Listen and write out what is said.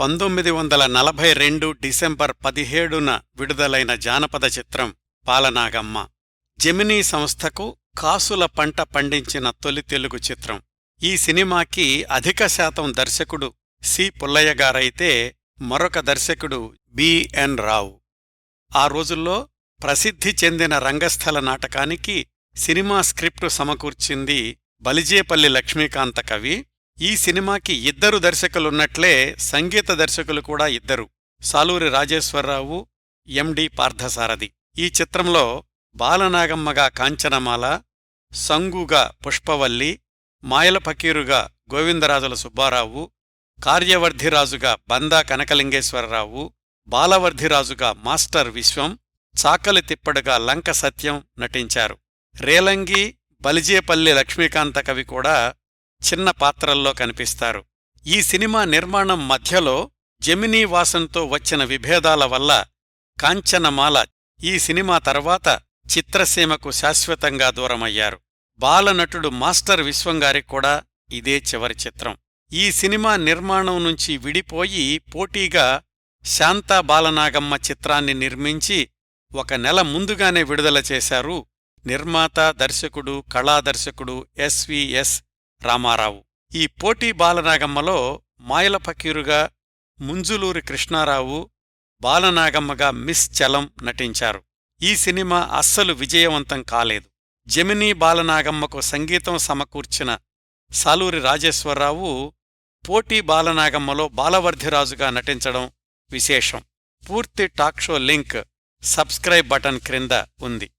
పంతొమ్మిది వందల నలభై రెండు డిసెంబర్ పదిహేడున విడుదలైన జానపద చిత్రం పాలనాగమ్మ. జెమినీ సంస్థకు కాసుల పంట పండించిన తొలి తెలుగు చిత్రం. ఈ సినిమాకి అధిక శాతం దర్శకుడు సి. పుల్లయ్య గారైతే మరొక దర్శకుడు బిఎన్ రావు. ఆ రోజుల్లో ప్రసిద్ధి చెందిన రంగస్థల నాటకానికి సినిమా స్క్రిప్టు సమకూర్చింది బలిజేపల్లి లక్ష్మీకాంత కవి ఈ సినిమాకి ఇద్దరు దర్శకులున్నట్లే సంగీత దర్శకులు కూడా ఇద్దరు. సాలూరి రాజేశ్వరరావు ఎండి పార్థసారథి. ఈ చిత్రంలో బాలనాగమ్మగా కాంచనమాల సంగుగా పుష్పవల్లి మాయల ఫకీరుగా గోవిందరాజుల సుబ్బారావు కార్యవర్ధిరాజుగా బందా కనకలింగేశ్వరరావు బాలవర్ధిరాజుగా మాస్టర్ విశ్వం చాకలి తిప్పడుగా లంక సత్యం నటించారు. రేలంగి బలిజేపల్లి లక్ష్మీకాంత కవి కూడా చిన్న పాత్రల్లో కనిపిస్తారు. ఈ సినిమా నిర్మాణం మధ్యలో జెమినీ వాసంతో వచ్చిన విభేదాల వల్ల కాంచనమాల ఈ సినిమా తర్వాత చిత్రసీమకు శాశ్వతంగా దూరమయ్యారు. బాలనటుడు మాస్టర్ విశ్వంగారికి కూడా ఇదే చివరి చిత్రం. ఈ సినిమా నిర్మాణం నుంచి విడిపోయి పోటీగా శాంతా బాలనాగమ్మ చిత్రాన్ని నిర్మించి ఒక నెల ముందుగానే విడుదల చేశారు నిర్మాత దర్శకుడు కళాదర్శకుడు ఎస్విఎస్ రామారావు. ఈ పోటీ బాలనాగమ్మలో మాయల ఫకీరుగా ముంజులూరి కృష్ణారావు బాలనాగమ్మగా మిస్ చలం నటించారు. ఈ సినిమా అస్సలు విజయవంతం కాలేదు. జమినీ బాలనాగమ్మకు సంగీతం సమకూర్చిన సాలూరి రాజేశ్వరరావు పోటీ బాలనాగమ్మలో బాలవర్ధిరాజుగా నటించడం విశేషం. పూర్తి talk show link subscribe button క్రింద ఉంది.